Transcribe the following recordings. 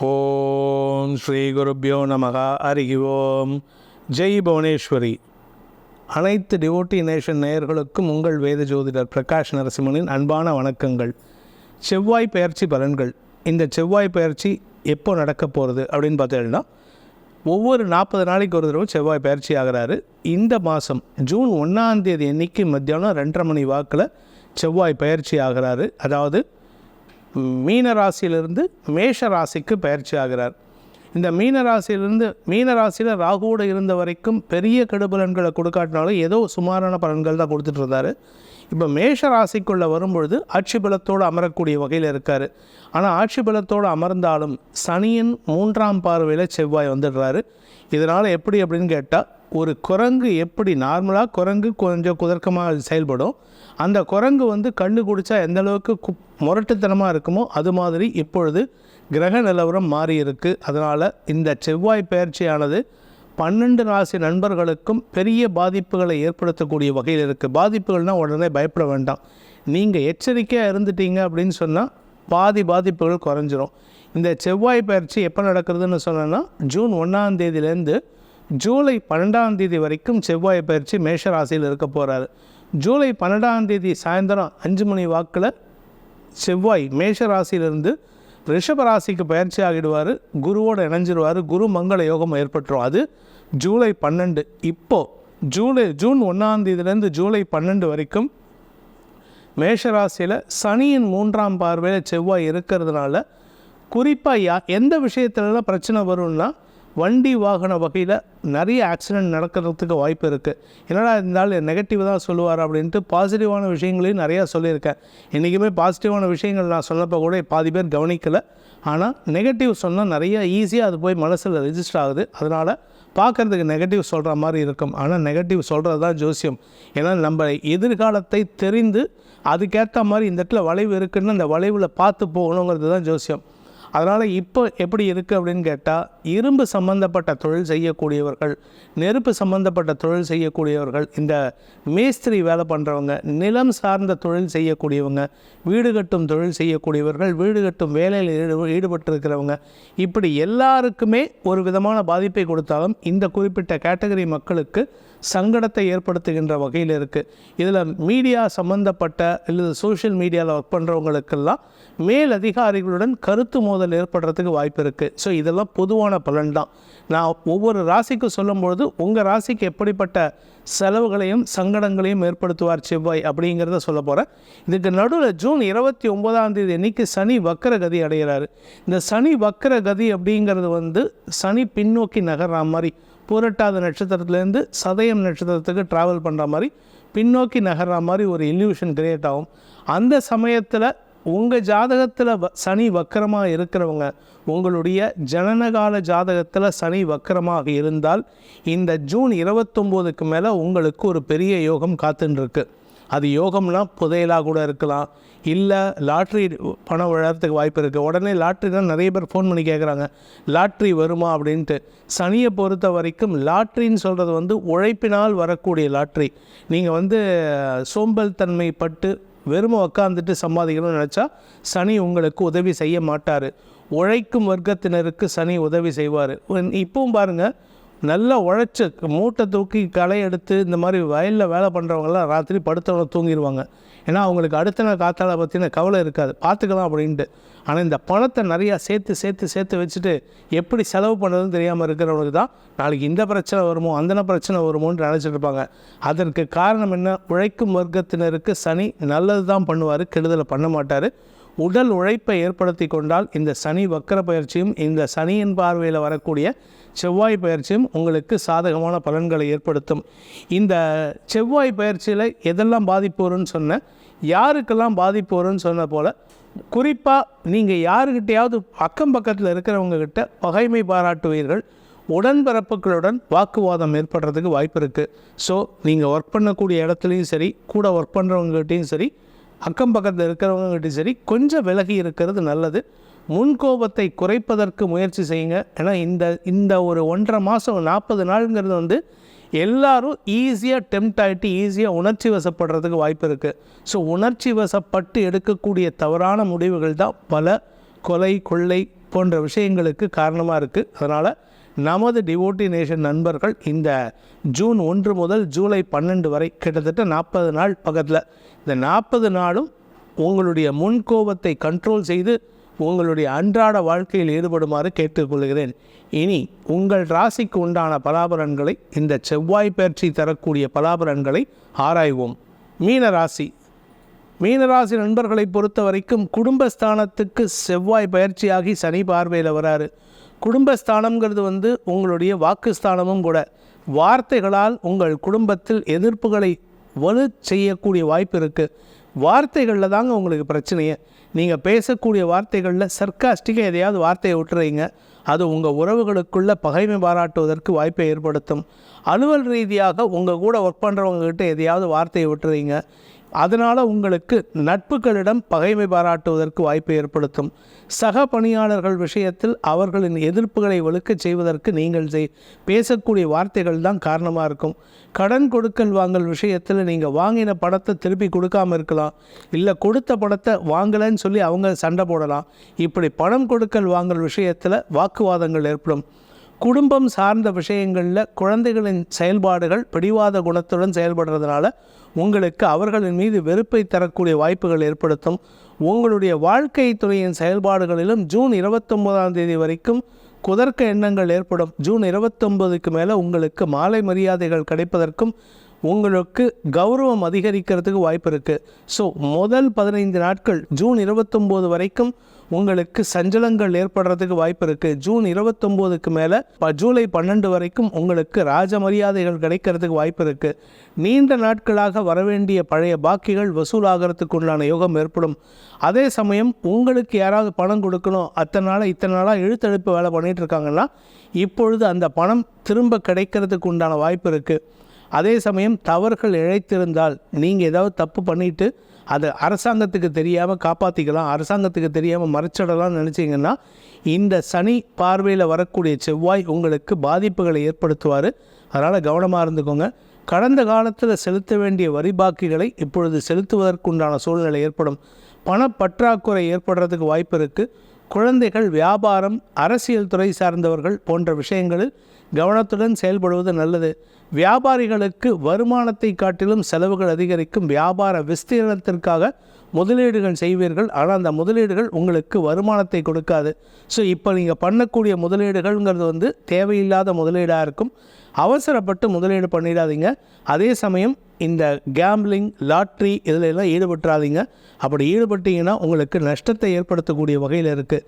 ஓம் ஸ்ரீ குருப்பியோ நமகா. ஹரிகி ஓம். ஜெய் புவனேஸ்வரி. அனைத்து டிவோட்டி நேஷன் நேயர்களுக்கும் உங்கள் வேத ஜோதிடர் பிரகாஷ் நரசிம்மனின் அன்பான வணக்கங்கள். செவ்வாய் பயிற்சி பலன்கள். இந்த செவ்வாய் பயிற்சி எப்போ நடக்க போகிறது அப்படின்னு பார்த்தீங்கன்னா ஒவ்வொரு நாற்பது நாளைக்கு ஒரு தடவை செவ்வாய் பயிற்சி ஆகிறாரு. இந்த மாதம் ஜூன் ஒன்றாம் தேதி அன்னைக்கு மத்தியானம் ரெண்டரை மணி வாக்கில் செவ்வாய் பயிற்சி ஆகிறாரு. அதாவது மீன ராசியிலிருந்து மேஷ ராசிக்கு பயிற்சி ஆகிறார் இந்த மீன ராசியிலிருந்து மீன ராசியில் ராகுவோடு இருந்த வரைக்கும் பெரிய கெடுபலன்களை கொடுக்காட்டினாலும் ஏதோ சுமாரான பலன்கள் தான் கொடுத்துட்டு இருந்தார் இப்போ மேஷ ராசிக்குள்ளே வரும்பொழுது ஆட்சி பலத்தோடு அமரக்கூடிய வகையில் இருக்கார். ஆனால் ஆட்சி பலத்தோடு அமர்ந்தாலும் சனியின் மூன்றாம் பார்வையில் செவ்வாய் வந்துடுறாரு. இதனால் எப்படி அப்படின்னு கேட்டால் ஒரு குரங்கு எப்படி நார்மலாக குரங்கு கொஞ்சம் குதர்க்கமாக செயல்படும் அந்த குரங்கு வந்து கண்ணு குடித்தா எந்த அளவுக்கு கு முரட்டுத்தனமாக இருக்குமோ அது மாதிரி இப்பொழுது கிரக நிலவரம் மாறி இருக்குது அதனால் இந்த செவ்வாய் பயிற்சியானது பன்னெண்டு ராசி நண்பர்களுக்கும் பெரிய பாதிப்புகளை ஏற்படுத்தக்கூடிய வகையில் இருக்குது பாதிப்புகள்னால் உடனே பயப்பட வேண்டாம். நீங்கள் எச்சரிக்கையாக இருந்துட்டீங்க அப்படின்னு சொன்னால் பாதி பாதிப்புகள் குறைஞ்சிரும். இந்த செவ்வாய் பயிற்சி எப்போ நடக்கிறதுன்னு சொன்னோன்னா ஜூன் ஒன்றாம் தேதியிலேருந்து ஜூலை பன்னெண்டாம் தேதி வரைக்கும் செவ்வாய் பயிற்சி மேஷ ராசியில் இருக்க போகிறாரு ஜூலை பன்னெண்டாம் தேதி சாயந்தரம் அஞ்சு மணி வாக்கில் செவ்வாய் மேஷ ராசியிலிருந்து ரிஷப ராசிக்கு பயிற்சி ஆகிடுவார். குருவோடு இணைஞ்சிடுவார் குரு மங்கள யோகம் ஏற்பட்டுரும். அது ஜூலை பன்னெண்டு. இப்போது ஜூலை ஜூன் ஒன்றாம் தேதியிலேருந்து ஜூலை பன்னெண்டு வரைக்கும் மேஷராசியில் சனியின் மூன்றாம் பார்வையில் செவ்வாய் இருக்கிறதுனால குறிப்பாக எந்த விஷயத்துலலாம் பிரச்சனை வரும்னா வண்டி வாகன வகையில் நிறைய ஆக்சிடெண்ட் நடக்கிறதுக்கு வாய்ப்பு இருக்குது என்னடா இருந்தாலும் நெகட்டிவ் தான் சொல்லுவார் அப்படின்ட்டு பாசிட்டிவான விஷயங்களையும் நிறையா சொல்லியிருக்கேன். இன்றைக்குமே பாசிட்டிவான விஷயங்கள் நான் சொன்னப்போ கூட பாதி பேர் கவனிக்கலை. ஆனால் நெகட்டிவ் சொன்னால் நிறைய ஈஸியாக அது போய் மனசில் ரெஜிஸ்டர் ஆகுது. அதனால் பார்க்குறதுக்கு நெகட்டிவ் சொல்கிற மாதிரி இருக்கும். ஆனால் நெகட்டிவ் சொல்கிறது தான் ஜோசியம். ஏன்னா நம்ம எதிர்காலத்தை தெரிந்து அதுக்கேற்ற மாதிரி இந்த இடத்துல வளைவு இருக்குன்னு அந்த வளைவில் பார்த்து போகணுங்கிறது தான் ஜோசியம். அதனால் இப்போ எப்படி இருக்குது அப்படின்னு கேட்டால் இரும்பு சம்மந்தப்பட்ட தொழில் செய்யக்கூடியவர்கள் நெருப்பு சம்மந்தப்பட்ட தொழில் செய்யக்கூடியவர்கள் இந்த மேஸ்திரி வேலை பண்ணுறவங்க நிலம் சார்ந்த தொழில் செய்யக்கூடியவங்க வீடு கட்டும் தொழில் செய்யக்கூடியவர்கள் வீடு கட்டும் வேலையில் ஈடு ஈடுபட்டிருக்கிறவங்க இப்படி எல்லாருக்குமே ஒரு விதமான பாதிப்பை கொடுத்தாலும் இந்த குறிப்பிட்ட கேட்டகரி மக்களுக்கு சங்கடத்தை ஏற்படுத்துகின்ற வகையில் இருக்குது இதில் மீடியா சம்மந்தப்பட்ட இல்லை சோஷியல் மீடியாவில் ஒர்க் பண்ணுறவங்களுக்கெல்லாம் மேல் அதிகாரிகளுடன் கருத்து மோதல் ஏற்படுறதுக்கு வாய்ப்பு இருக்குது ஸோ இதெல்லாம் பொதுவான பலன் தான். நான் ஒவ்வொரு ராசிக்கு சொல்லும்பொழுது உங்கள் ராசிக்கு எப்படிப்பட்ட செலவுகளையும் சங்கடங்களையும் ஏற்படுத்துவார் செவ்வாய் அப்படிங்கிறத சொல்ல போகிறேன் இதுக்கு நடுவில் ஜூன் இருபத்தி ஒன்பதாம் தேதி அன்னைக்கு சனி வக்கர கதி அடைகிறாரு இந்த சனி வக்கர கதி அப்படிங்கிறது வந்து சனி பின்னோக்கி நகர்ற மாதிரி பூரட்டாத நட்சத்திரத்துலேருந்து சதயம் நட்சத்திரத்துக்கு ட்ராவல் பண்ணுற மாதிரி பின்னோக்கி நகர்ற மாதிரி ஒரு இல்யூஷன் கிரியேட் ஆகும். அந்த சமயத்தில் உங்கள் ஜாதகத்தில் வ சனி வக்கரமாக இருக்கிறவங்க உங்களுடைய ஜனனகால ஜாதகத்தில் சனி வக்கரமாக இருந்தால் இந்த ஜூன் இருபத்தொம்போதுக்கு மேலே உங்களுக்கு ஒரு பெரிய யோகம் காத்துன்னு அது யோகம்னா புதையலாக கூட இருக்கலாம். இல்லை லாட்ரி பணம் விழறதுக்கு வாய்ப்பு இருக்குது உடனே லாட்ரி தான் நிறைய பேர் ஃபோன் பண்ணி கேட்குறாங்க லாட்ரி வருமா அப்படின்ட்டு. சனியை பொறுத்த வரைக்கும் லாட்ரின்னு சொல்கிறது வந்து உழைப்பினால் வரக்கூடிய லாட்ரி. நீங்கள் வந்து சோம்பல் தன்மை பட்டு வெறுமை உக்காந்துட்டு சம்பாதிக்கணும்னு நினச்சா சனி உங்களுக்கு உதவி செய்ய மாட்டார். உழைக்கும் வர்க்கத்தினருக்கு சனி உதவி செய்வார். இப்பவும் பாருங்கள் நல்லா உழைச்சி மூட்டை தூக்கி களை எடுத்து இந்த மாதிரி வயலில் வேலை பண்ணுறவங்கலாம் ராத்திரி படுத்தவங்க தூங்கிடுவாங்க ஏன்னா அவங்களுக்கு அடுத்த நாள் காத்தால பற்றின கவலை இருக்காது. பார்த்துக்கலாம் அப்படின்ட்டு. ஆனால் இந்த பணத்தை நிறையா சேர்த்து சேர்த்து சேர்த்து வச்சுட்டு எப்படி செலவு பண்ணுறதுன்னு தெரியாமல் இருக்கிறவங்களுக்கு தான் நாளைக்கு இந்த பிரச்சனை வருமோ அந்த பிரச்சனை வருமோன்னு நினச்சிட்டு இருப்பாங்க. அதற்கு காரணம் என்ன? உழைக்கும் வர்க்கத்தினருக்கு சனி நல்லது தான் பண்ணுவார் கெடுதலை பண்ண மாட்டார். உடல் உழைப்பை ஏற்படுத்தி கொண்டால் இந்த சனி வக்கர பயிற்சியும் இந்த சனியின் பார்வையில் வரக்கூடிய செவ்வாய் பயிற்சியும் உங்களுக்கு சாதகமான பலன்களை ஏற்படுத்தும். இந்த செவ்வாய் பயிற்சியில் எதெல்லாம் பாதிப்பு வரும்னு சொன்னேன் யாருக்கெல்லாம் பாதிப்பு வரும்னு சொன்ன போல் குறிப்பாக நீங்கள் யாருக்கிட்டையாவது அக்கம் பக்கத்தில் இருக்கிறவங்கக்கிட்ட பகைமை பாராட்டுவீர்கள். உடன்பிறப்புகளுடன் வாக்குவாதம் ஏற்படுறதுக்கு வாய்ப்பு இருக்குது ஸோ நீங்கள் ஒர்க் பண்ணக்கூடிய இடத்துலையும் சரி கூட ஒர்க் பண்ணுறவங்ககிட்டையும் சரி அக்கம் பக்கத்தில் இருக்கிறவங்ககிட்டையும் சரி கொஞ்சம் விலகி இருக்கிறது நல்லது. முன்கோபத்தை குறைப்பதற்கு முயற்சி செய்யுங்க. ஏன்னா இந்த இந்த ஒரு ஒன்றரை மாதம் நாற்பது நாளுங்கிறது வந்து எல்லாரும் ஈஸியாக டெம்ட் ஆகிட்டு ஈஸியாக உணர்ச்சி வசப்படுறதுக்கு வாய்ப்பு இருக்குது ஸோ உணர்ச்சி வசப்பட்டு எடுக்கக்கூடிய தவறான முடிவுகள் தான் பல கொலை கொள்ளை போன்ற விஷயங்களுக்கு காரணமாக இருக்குது அதனால் நமது டிவோட்டி நேஷன் நண்பர்கள் இந்த ஜூன் ஒன்று முதல் ஜூலை பன்னெண்டு வரை கிட்டத்தட்ட நாற்பது நாள் பக்கத்தில். இந்த நாற்பது நாளும் உங்களுடைய முன்கோபத்தை கண்ட்ரோல் செய்து உங்களுடைய அன்றாட வாழ்க்கையில் ஈடுபடுமாறு கேட்டுக்கொள்கிறேன். இனி உங்கள் ராசிக்கு உண்டான பலாபலன்களை இந்த செவ்வாய் பயிற்சி தரக்கூடிய பலாபலன்களை ஆராய்வோம். மீன ராசி. மீனராசி நண்பர்களை பொறுத்த வரைக்கும் குடும்பஸ்தானத்துக்கு செவ்வாய் பயிற்சியாகி சனி பார்வையில் வராரு. குடும்பஸ்தானம்ங்கிறது வந்து உங்களுடைய வாக்குஸ்தானமும் கூட. வார்த்தைகளால் உங்கள் குடும்பத்தில் எதிர்ப்புகளை வலு செய்யக்கூடிய வாய்ப்பு இருக்குது வார்த்தைகளில் தாங்க உங்களுக்கு பிரச்சனையே. நீங்கள் பேசக்கூடிய வார்த்தைகளில் சர்க்காஸ்டிக்காக எதையாவது வார்த்தையை விட்டுறீங்க. அது உங்கள் உறவுகளுக்குள்ளே பகைமை பாராட்டுவதற்கு வாய்ப்பை ஏற்படுத்தும். அலுவல் ரீதியாக உங்கள் கூட ஒர்க் பண்ணுறவங்ககிட்ட எதையாவது வார்த்தையை விட்டுறீங்க. அதனால் உங்களுக்கு நட்புகளிடம் பகைமை பாராட்டுவதற்கு வாய்ப்பை ஏற்படுத்தும். சக பணியாளர்கள் விஷயத்தில் அவர்களின் எதிர்ப்புகளை ஒழுக்கச் செய்வதற்கு நீங்கள் செய் பேசக்கூடிய வார்த்தைகள் தான் காரணமாக இருக்கும். கடன் கொடுக்கல் வாங்கல் விஷயத்தில் நீங்கள் வாங்கின படத்தை திருப்பி கொடுக்காம இருக்கலாம். இல்லை கொடுத்த படத்தை வாங்கலைன்னு சொல்லி அவங்க சண்டை போடலாம். இப்படி பணம் கொடுக்கல் வாங்கல் விஷயத்தில் வாக்குவாதங்கள் ஏற்படும். குடும்பம் சார்ந்த விஷயங்களில் குழந்தைகளின் செயல்பாடுகள் பிடிவாத குணத்துடன் செயல்படுறதுனால உங்களுக்கு அவர்களின் மீது வெறுப்பை தரக்கூடிய வாய்ப்புகள் ஏற்படுத்தும். உங்களுடைய வாழ்க்கை துறையின் செயல்பாடுகளிலும் ஜூன் இருபத்தொம்போதாம் தேதி வரைக்கும் குதர்க்க எண்ணங்கள் ஏற்படும். ஜூன் இருபத்தொம்போதுக்கு மேலே உங்களுக்கு மாலை மரியாதைகள் கிடைப்பதற்கும் உங்களுக்கு கௌரவம் அதிகரிக்கிறதுக்கு வாய்ப்பு இருக்குது ஸோ முதல் பதினைந்து நாட்கள் ஜூன் இருபத்தொம்போது வரைக்கும் உங்களுக்கு சஞ்சலங்கள் ஏற்படுறதுக்கு வாய்ப்பு இருக்குது ஜூன் இருபத்தொம்போதுக்கு மேலே ப ஜூலை பன்னெண்டு வரைக்கும் உங்களுக்கு ராஜ மரியாதைகள் கிடைக்கிறதுக்கு வாய்ப்பு இருக்குது நீண்ட நாட்களாக வரவேண்டிய பழைய பாக்கிகள் வசூலாகிறதுக்கு உண்டான யோகம் ஏற்படும். அதே சமயம் உங்களுக்கு யாராவது பணம் கொடுக்கணும் அத்தனை நாளாக இத்தனை நாளாக எழுத்தெழுப்பு வேலை பண்ணிகிட்டு இருக்காங்கன்னா இப்பொழுது அந்த பணம் திரும்ப கிடைக்கிறதுக்கு உண்டான வாய்ப்பு இருக்குது அதே சமயம் தவறுகள் இழைத்திருந்தால் நீங்கள் ஏதாவது தப்பு பண்ணிவிட்டு அதை அரசாங்கத்துக்கு தெரியாமல் காப்பாற்றிக்கலாம் அரசாங்கத்துக்கு தெரியாமல் மறைச்சிடலாம்னு நினச்சிங்கன்னா இந்த சனி பார்வையில் வரக்கூடிய செவ்வாய் உங்களுக்கு பாதிப்புகளை ஏற்படுத்துவார். அதனால் கவனமாக இருந்துக்கோங்க. கடந்த காலத்தில் செலுத்த வேண்டிய வரி பாக்கிகளை இப்பொழுது செலுத்துவதற்குண்டான சூழ்நிலை ஏற்படும். பணப்பற்றாக்குறை ஏற்படுறதுக்கு வாய்ப்பு இருக்குது குழந்தைகள் வியாபாரம் அரசியல் துறை சார்ந்தவர்கள் போன்ற விஷயங்களில் கவனத்துடன் செயல்படுவது நல்லது. வியாபாரிகளுக்கு வருமானத்தை காட்டிலும் செலவுகள் அதிகரிக்கும் வியாபார விஸ்தீரணத்திற்காக முதலீடுகள் செய்வீர்கள். ஆனால் அந்த முதலீடுகள் உங்களுக்கு வருமானத்தை கொடுக்காது. ஸோ இப்போ நீங்கள் பண்ணக்கூடிய முதலீடுகள்ங்கிறது வந்து தேவையில்லாத முதலீடாக இருக்கும். அவசரப்பட்டு முதலீடு பண்ணிடாதீங்க. அதே சமயம் இந்த கேம்பிளிங் லாட்ரி இதில் எல்லாம் ஈடுபட்டுறாதீங்க. அப்படி ஈடுபட்டீங்கன்னா உங்களுக்கு நஷ்டத்தை ஏற்படுத்தக்கூடிய வகையில் இருக்குது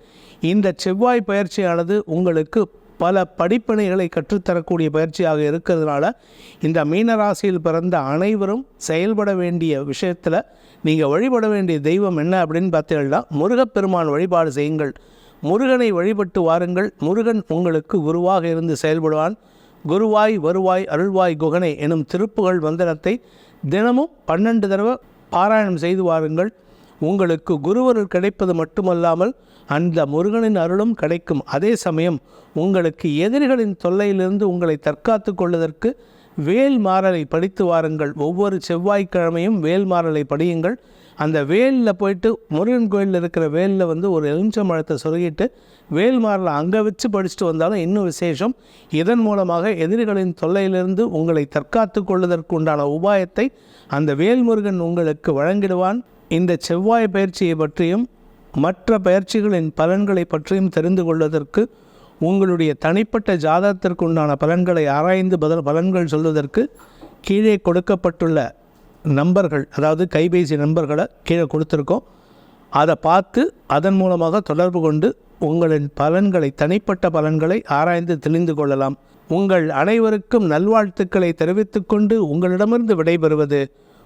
இந்த செவ்வாய் பயிற்சியானது உங்களுக்கு பல படிப்பினைகளை கற்றுத்தரக்கூடிய பயிற்சியாக இருக்கிறதுனால இந்த மீனராசியில் பிறந்த அனைவரும் செயல்பட வேண்டிய விஷயத்தில் நீங்கள் வழிபட வேண்டிய தெய்வம் என்ன அப்படின்னு பார்த்தீங்கன்னா முருகப்பெருமான் வழிபாடு செய்யுங்கள். முருகனை வழிபட்டு வாருங்கள். முருகன் உங்களுக்கு குருவாக இருந்து செயல்படுவான். குருவாய் வருவாய் அருள்வாய் குகனை எனும் திருப்புகழ் வந்தனத்தை தினமும் பன்னெண்டு தடவை பாராயணம் செய்து வாருங்கள். உங்களுக்கு குருவருள் கிடைப்பது மட்டுமல்லாமல் அந்த முருகனின் அருளும் கிடைக்கும். அதே சமயம் உங்களுக்கு எதிரிகளின் தொல்லையிலிருந்து உங்களை தற்காத்து கொள்வதற்கு வேல் மாறலை படித்து வாருங்கள். ஒவ்வொரு செவ்வாய்க்கிழமையும் வேல் மாறலை படியுங்கள். அந்த வேலில் போயிட்டு முருகன் கோயிலில் இருக்கிற வேலில் வந்து ஒரு எலுமிச்சம்பழத்தை சொருகிட்டு வேல் மாறலை அங்கே வச்சு படிச்சுட்டு வந்தாலும் இன்னும் விசேஷம். இதன் மூலமாக எதிரிகளின் தொல்லையிலிருந்து உங்களை தற்காத்து கொள்வதற்கு உண்டான உபாயத்தை அந்த வேல்முருகன் உங்களுக்கு வழங்கிடுவான். இந்த செவ்வாய் பயிற்சியை பற்றியும் மற்ற பயிற்சிகளின் பலன்களை பற்றியும் தெரிந்து கொள்வதற்கு உங்களுடைய தனிப்பட்ட ஜாதகத்திற்கு உண்டான பலன்களை ஆராய்ந்து பதில் பலன்கள் சொல்வதற்கு கீழே கொடுக்கப்பட்டுள்ள நம்பர்கள் அதாவது கைபேசி நம்பர்களை கீழே கொடுத்துருக்கோம். அதை பார்த்து அதன் மூலமாக தொடர்பு கொண்டு உங்களின் பலன்களை தனிப்பட்ட பலன்களை ஆராய்ந்து தெளிந்து கொள்ளலாம். உங்கள் அனைவருக்கும் நல்வாழ்த்துக்களை தெரிவித்துக்கொண்டு உங்களிடமிருந்து விடைபெறுவது